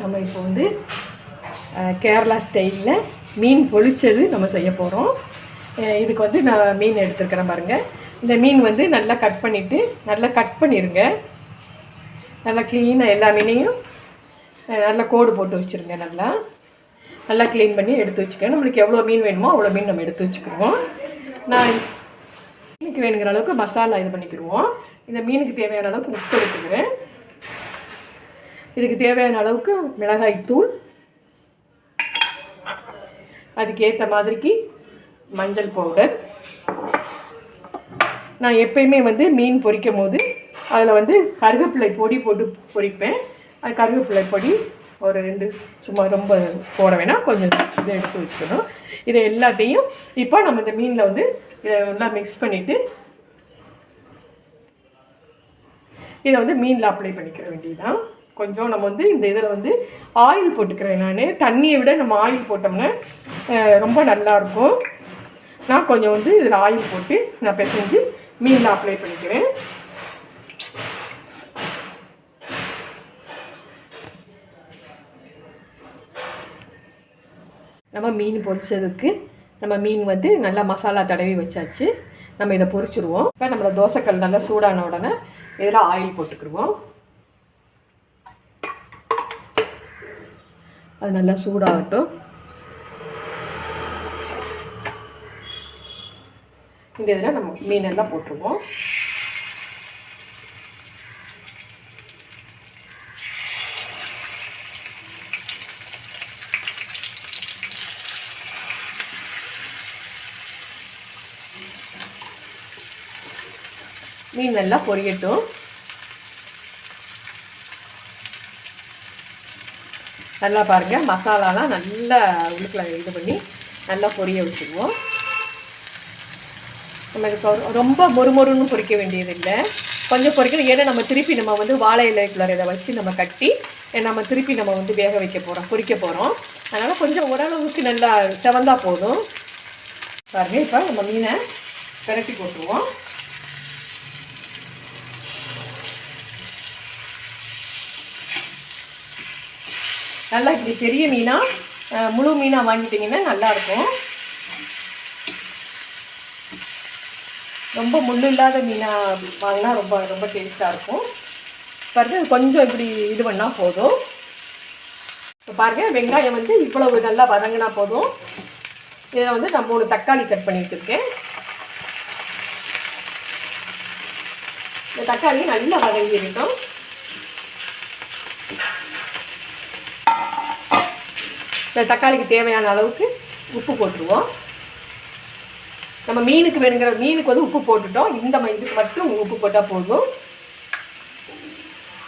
நம்ம இப்போ வந்து கேரளா ஸ்டைலில் மீன் பொழிச்சது நம்ம செய்ய போகிறோம் இதுக்கு வந்து நான் மீன் எடுத்துருக்கிறேன் பாருங்கள் இந்த மீன் வந்து நல்லா கட் பண்ணிவிட்டு நல்லா கட் பண்ணிடுங்க நல்லா க்ளீனாக எல்லா மீனையும் நல்லா கோடு போட்டு வச்சுருங்க நல்லா. நல்லா க்ளீன் பண்ணி எடுத்து வச்சுக்கோங்க நம்மளுக்கு எவ்வளோ மீன் வேணுமோ அவ்வளோ மீன் நம்ம எடுத்து வச்சுக்குவோம் நான் மீனுக்கு வேணுங்கிற அளவுக்கு மசாலா இது பண்ணிக்கிடுவோம் இந்த மீனுக்கு தேவையான அளவுக்கு உப்பு எடுத்துக்கிறேன். இதுக்கு தேவையான அளவுக்கு மிளகாய்த்தூள் அதுக்கேற்ற மாதிரிக்கு மஞ்சள் பவுடர். நான் எப்பயுமே வந்து மீன் பொரிக்கும் போது அதில் வந்து கருவேப்பிலை பொடி போட்டு பொரிப்பேன். அது கருவேப்பிலை பொடி ஒரு ரெண்டு சும்மா ரொம்ப போட வேணாம். கொஞ்சம் இதை எடுத்து வச்சுக்கணும். இதை எல்லாத்தையும் இப்போ நம்ம இந்த மீனில் வந்து இதை எல்லாம் மிக்ஸ் பண்ணிவிட்டு இதை வந்து மீனில் அப்ளை பண்ணிக்கிற வேண்டியதுதான். கொஞ்சம் நம்ம வந்து இந்த இதில் வந்து ஆயில் போட்டுக்கிறேன் நான். தண்ணியை விட நம்ம ஆயில் போட்டோம்னா ரொம்ப நல்லாயிருக்கும் நான் கொஞ்சம் வந்து இதில் ஆயில் போட்டு நான் பிசைஞ்சு மீனில் அப்ளை பண்ணிக்கிறேன். நம்ம மீன் பொரிச்சதுக்கு நம்ம மீன் வந்து நல்லா மசாலா தடவி வச்சாச்சு. நம்ம இதை பொறிச்சிடுவோம் இப்போ நம்மளோட தோசைக்கல் நல்லா சூடான உடனே இதில் ஆயில் போட்டுக்கிடுவோம். அது நல்லா சூடாகட்டும். இந்த இதில் நம்ம மீனெல்லாம் போட்டுருவோம். மீன் நல்லா பொரியட்டும். நல்லா பாருங்கள் மசாலாலாம் நல்லா உள்ளுக்குள்ள இது பண்ணி நல்லா பொரிய வச்சுருவோம். நம்ம இது ரொம்ப மொறுமொறுன்னு பொறிக்க வேண்டியதில்லை. கொஞ்சம் பொறிக்கணும் ஏன்னா நம்ம திருப்பி நம்ம வந்து வாழை இலைக்குள்ளார இதை வச்சு நம்ம கட்டி நம்ம திருப்பி நம்ம வந்து வேக வைக்க போகிறோம் பொறிக்க போகிறோம் அதனால் கொஞ்சம் ஓரளவுக்கு நல்லா செவந்தால் போதும். பாருங்கள் இப்போ நம்ம மீனை பிரட்டி போட்டுருவோம். நல்லா இப்படி பெரிய மீனாக முழு மீனாக வாங்கிட்டிங்கன்னா நல்லாயிருக்கும். ரொம்ப முள் இல்லாத மீனாக வாங்கினா ரொம்ப ரொம்ப டேஸ்ட்டாக இருக்கும். பாருங்கள் கொஞ்சம் இப்படி இது பண்ணால் போதும். இப்போ பாருங்கள் வெங்காயம் வந்து இவ்வளவு நல்லா வதங்கினா போதும். இதை வந்து நான் மூணு தக்காளி கட் பண்ணி இந்த தக்காளி நல்லா வதங்கிடட்டும் இந்த தக்காளிக்கு தேவையான அளவுக்கு உப்பு போட்டுருவோம். நம்ம மீனுக்கு வேணுங்கிற மீனுக்கு வந்து உப்பு போட்டுட்டோம். இந்த ம- இதுக்கு மட்டும் உப்பு போட்டால் போதும்.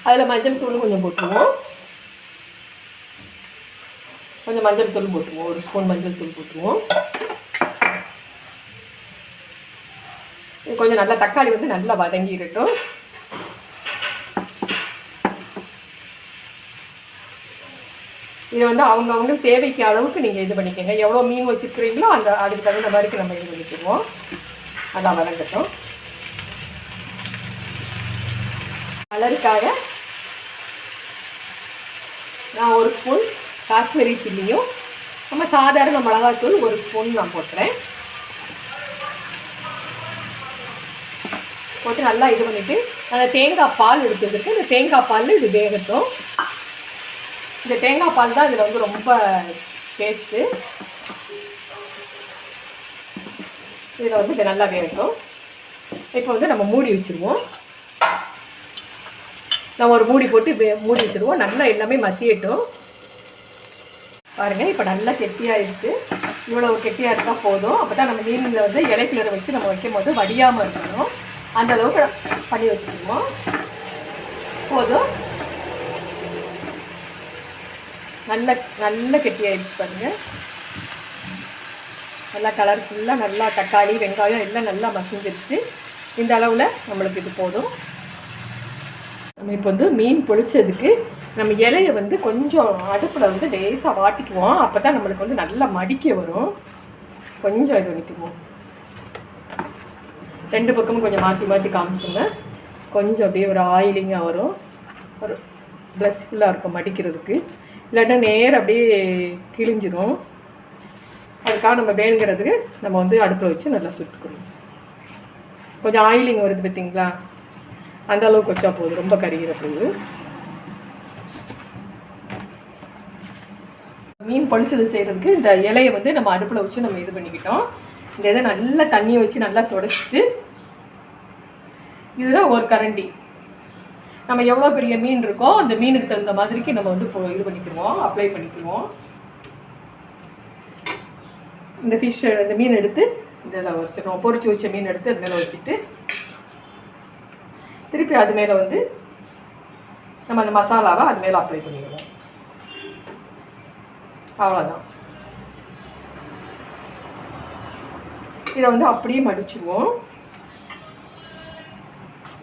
அதில் மஞ்சள் தூள் கொஞ்சம் போட்டுருவோம். கொஞ்சம் மஞ்சள் தூள் போட்டுருவோம். ஒரு ஸ்பூன் மஞ்சள் தூள் போட்டுருவோம். கொஞ்சம் நல்லா தக்காளி வந்து நல்லா வதங்கிடட்டும். இதை வந்து அவங்க அவங்க தேவைக்கு அளவுக்கு நீங்கள் இது பண்ணிக்கோங்க. எவ்வளோ மீன் வச்சுருக்கிறீங்களோ அந்த அதுக்கு தகுந்த மாதிரி நம்ம இது பண்ணிக்குவோம். அதான் வளர்க்கட்டும் கலருக்காக நான் ஒரு ஸ்பூன் காஷ்மீரி சில்லியும் நம்ம சாதாரண மிளகாத்தூள் ஒரு ஸ்பூன் நான் போட்டுறேன். போட்டு நல்லா இது பண்ணிவிட்டு அந்த தேங்காய் பால் எடுத்து அந்த இந்த தேங்காய் பால் இது வேகட்டும். இந்த தேங்காய் பால் தான் இதில் வந்து ரொம்ப டேஸ்ட்டு இதில் வந்து இது நல்லா வேகட்டும். இப்போ வந்து நம்ம மூடி வச்சுருவோம். நம்ம ஒரு மூடி போட்டு மூடி வச்சுருவோம். நல்லா எல்லாமே மசியட்டும். பாருங்கள் இப்போ நல்லா கெட்டியாகிடுச்சு இவ்வளோ கெட்டியாக இருந்தால் போதும். அப்போ தான் நம்ம மீனில் வந்து இலைக்குள்ளர வச்சு நம்ம வைக்கும் போது வடியாமல் இருக்கணும். அந்த அளவுக்கு பண்ணி வச்சுருவோம். போதும். நல்ல நல்ல கெட்டியாகிடுச்சு பாருங்கள் நல்லா கலர்ஃபுல்லாக நல்லா தக்காளி வெங்காயம் எல்லாம் நல்லா மசிஞ்சிருச்சு. இந்த அளவில் நம்மளுக்கு இது போதும். நம்ம இப்போ வந்து மீன் பொழிச்சதுக்கு நம்ம இலையை வந்து கொஞ்சம் அடுப்பில் வந்து லேசாக வாட்டிக்குவோம். அப்போ தான் நம்மளுக்கு வந்து நல்லா மடிக்க வரும். கொஞ்சம் இது பண்ணிக்குவோம். ரெண்டு பக்கமும் கொஞ்சம் மாற்றி மாற்றி காமிச்சுங்க. கொஞ்சம் அப்படியே ஒரு ஆயிலிங்காக வரும். ஒரு ப்ளஸ்ஃபுல்லாக இருக்கும் மடிக்கிறதுக்கு. இல்லாட்டா நேர் அப்படியே கிழிஞ்சிடும் அதுக்காக நம்ம வேணுங்கிறதுக்கு நம்ம வந்து அடுப்பில் வச்சு நல்லா சுட்டுக்கணும் கொஞ்சம் ஆயிலிங் வருது பார்த்தீங்களா? அந்த அளவுக்கு வச்சா போதும். ரொம்ப கருகிற போது மீன் பொழிச்சது செய்கிறதுக்கு இந்த இலையை வந்து நம்ம அடுப்பில் வச்சு நம்ம இது பண்ணிக்கிட்டோம். இந்த இதை நல்லா தண்ணியை வச்சு நல்லா தொடச்சிட்டு இதுதான் ஒரு கரண்டி. நம்ம எவ்வளோ பெரிய மீன் இருக்கோ அந்த மீனுக்கு தகுந்த மாதிரிக்கு நம்ம வந்து இது பண்ணிக்குவோம் அப்ளை பண்ணிக்குவோம் இந்த ஃபிஷ் இந்த மீன் எடுத்து இதில் உரைச்சிடுவோம் பொரிச்சு வச்ச மீன் எடுத்து அது மேலே வச்சுட்டு திருப்பி அது மேலே வந்து நம்ம அந்த மசாலாவை அது மேலே அப்ளை பண்ணிடுவோம். அவ்வளோதான். இதை வந்து அப்படியே மடிச்சிடுவோம்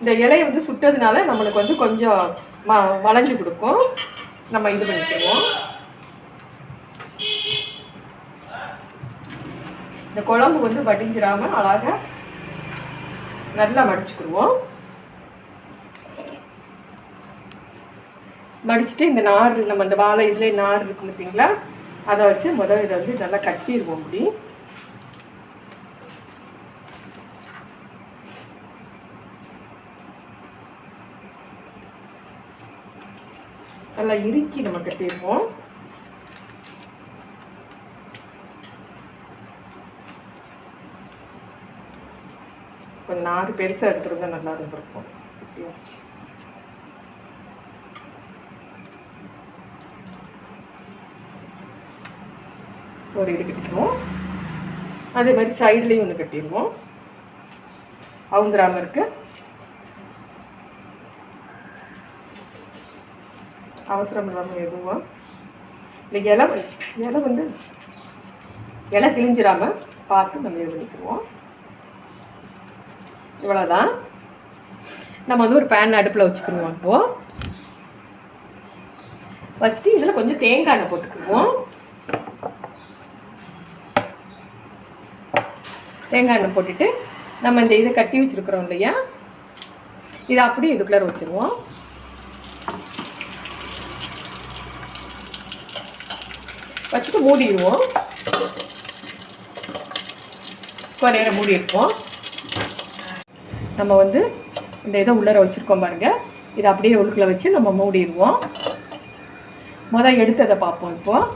இந்த இலையை வந்து சுட்டதுனால நம்மளுக்கு வந்து கொஞ்சம் ம வளைஞ்சு கொடுக்கும். நம்ம இது பண்ணிக்குவோம். இந்த குழம்பு வந்து வடிஞ்சிராம அழகாக நல்லா மடிச்சுக்கிடுவோம். மடிச்சுட்டு இந்த நார் நம்ம அந்த வாழை இதுலேயே நார் இருக்கு பார்த்தீங்களா அதை வச்சு முதல் இதை வந்து நல்லா கட்டிடுவோம் அப்படி நல்லா இறுக்கி நம்ம கட்டிடுவோம் கொஞ்சம் நாறு பெருசாக எடுத்துருந்தா நல்லா இருந்திருக்கும். ஒரு இது கட்டிடுவோம். அதே மாதிரி சைட்லேயும் ஒன்று கட்டிடுவோம். அவுந்துராமல் இருக்குது அவசரம் இல்லாமல் எதுவும் இந்த இலை இலை வந்து இலை கிழிஞ்சிடாமல் பார்த்து நம்ம இது பண்ணிக்குவோம் இவ்வளோதான் நம்ம வந்து ஒரு பேன் அடுப்பில் வச்சுக்கிடுவோம் இப்போது ஃபஸ்ட்டு இதில் கொஞ்சம் தேங்காய் எண்ணெய் போட்டுக்குவோம். தேங்காய் எண்ணெய் போட்டுட்டு நம்ம இந்த இதை கட்டி வச்சுருக்குறோம் இல்லையா? இதை அப்படியே இதுக்குள்ளே வச்சுருவோம். மூடிடுவோம். கொஞ்ச நேரம் மூடி இருப்போம் நம்ம வந்து இந்த இதை உள்ளர வச்சுருக்கோம் பாருங்கள் இதை அப்படியே உழுக்கில் வச்சு நம்ம மூடிடுவோம். முதல் எடுத்ததை பார்ப்போம் இப்போது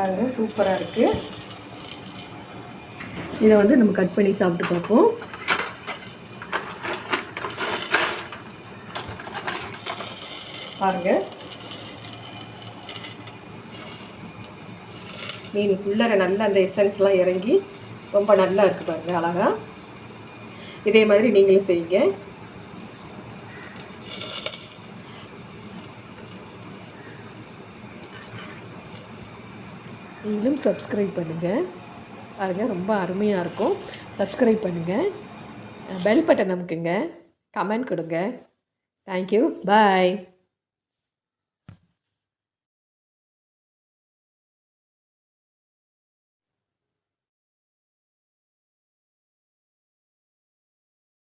பாருங்கள் பாருங்க சூப்பராக இருக்குது இதை வந்து நம்ம கட் பண்ணி சாப்பிட்டு பார்ப்போம். பாருங்க. மீனுக்குள்ளே நல்லா அந்த எசன்ஸ்லாம் இறங்கி ரொம்ப நல்லா இருக்குது பாருங்கள் அழகாக இதே மாதிரி நீங்களும் செய்யுங்க. நீங்களும் சப்ஸ்கிரைப் பண்ணுங்கள் பாருங்கள் ரொம்ப அருமையாக இருக்கும். சப்ஸ்கிரைப் பண்ணுங்கள் பெல் பட்டன் அமுக்குங்க. கமெண்ட் கொடுங்க. Thank you bye